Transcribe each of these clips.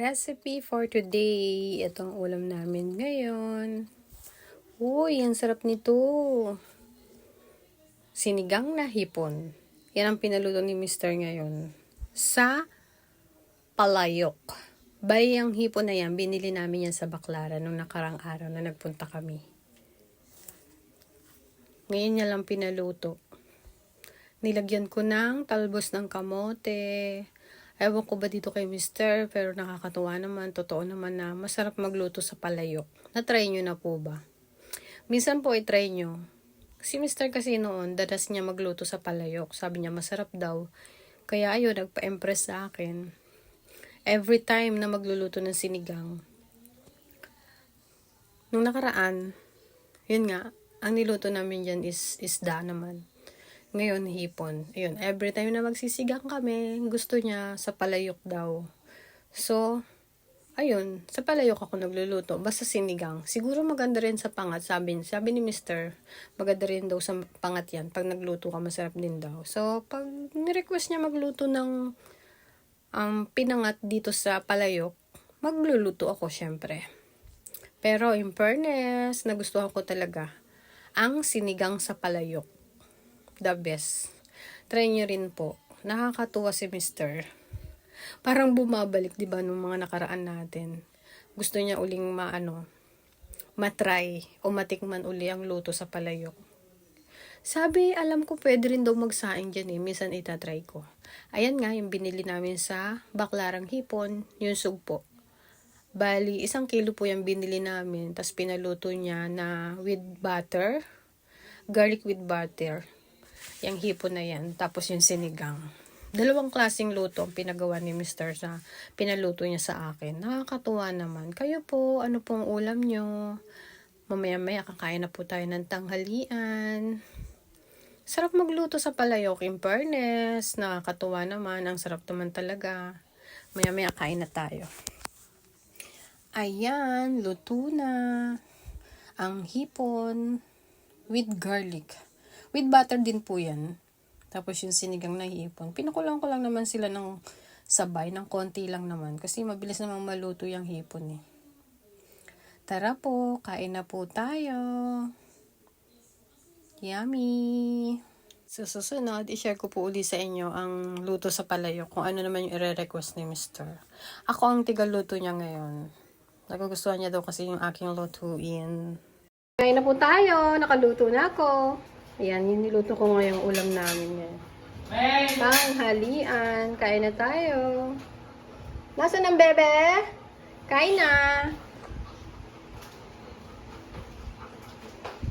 Recipe for today. Itong ulam namin ngayon. Uy, ang sarap nito. Sinigang na hipon. Yan ang pinaluto ni Mr. ngayon. Sa palayok. Bay ang hipon na yan, binili namin yan sa Baclaran nung nakarang araw na nagpunta kami. Ngayon niya lang pinaluto. Nilagyan ko ng talbos ng kamote. Ewan ko ba dito kay Mister, pero nakakatuwa naman, totoo naman na masarap magluto sa palayok. Na-try nyo na po ba? Minsan po i-try nyo. Si Mister kasi noon, dadas niya magluto sa palayok. Sabi niya masarap daw. Kaya ayun, nagpa-impress sa akin. Every time na magluluto ng sinigang. Nung nakaraan, yun nga, ang niluto namin dyan is isda naman. Ngayon, hipon. Ayun, every time na magsisigang kami, gusto niya sa palayok daw. So, ayun, sa palayok ako nagluluto. Basta sinigang. Siguro maganda rin sa pangat. Sabi, sabi ni Mister, maganda rin daw sa pangat yan. Pag nagluto ka, masarap din daw. So, pag ni-request niya magluto ng um, pinangat dito sa palayok, magluluto ako syempre. Pero in fairness, nagustuhan ko talaga ang sinigang sa palayok the best. Try nyo rin po. Nakakatuwa si Mr. Parang bumabalik, di ba, nung mga nakaraan natin. Gusto niya uling maano, matry o matikman uli ang luto sa palayok. Sabi, alam ko pwede rin daw magsaing dyan eh. Minsan itatry ko. Ayan nga, yung binili namin sa Baklarang Hipon, yung sugpo. Bali, isang kilo po yung binili namin. Tapos pinaluto niya na with butter. Garlic with butter. Yung hipon na yan. Tapos yung sinigang. Dalawang klaseng luto ang pinagawa ni Mr. sa pinaluto niya sa akin. Nakakatuwa naman. Kayo po, ano pong ulam nyo? Mamaya-maya kakain na po tayo ng tanghalian. Sarap magluto sa palayok in fairness. Nakakatuwa naman. Ang sarap naman talaga. Maya-maya kain na tayo. Ayan, luto na. Ang hipon with garlic. With butter din po yan. Tapos yung sinigang na hipon. Pinukulang ko lang naman sila ng sabay, ng konti lang naman. Kasi mabilis namang maluto yung hipon eh. Tara po, kain na po tayo. Yummy! Sa susunod, i-share ko po uli sa inyo ang luto sa palayok kung ano naman yung i-request ni Mr. Ako ang tigaluto niya ngayon. Nagugustuhan niya daw kasi yung aking lutuin. Kain na po tayo. Nakaluto na ako. Ayan, yung niluto ko ngayong ulam namin yan. Tanghalian. Kain na tayo. Nasaan ang bebe? Kain na.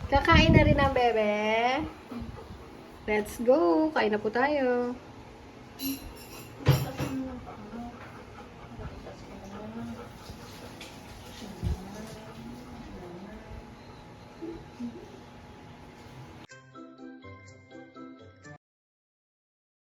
Kakain na rin ang bebe. Let's go. Kain na po tayo.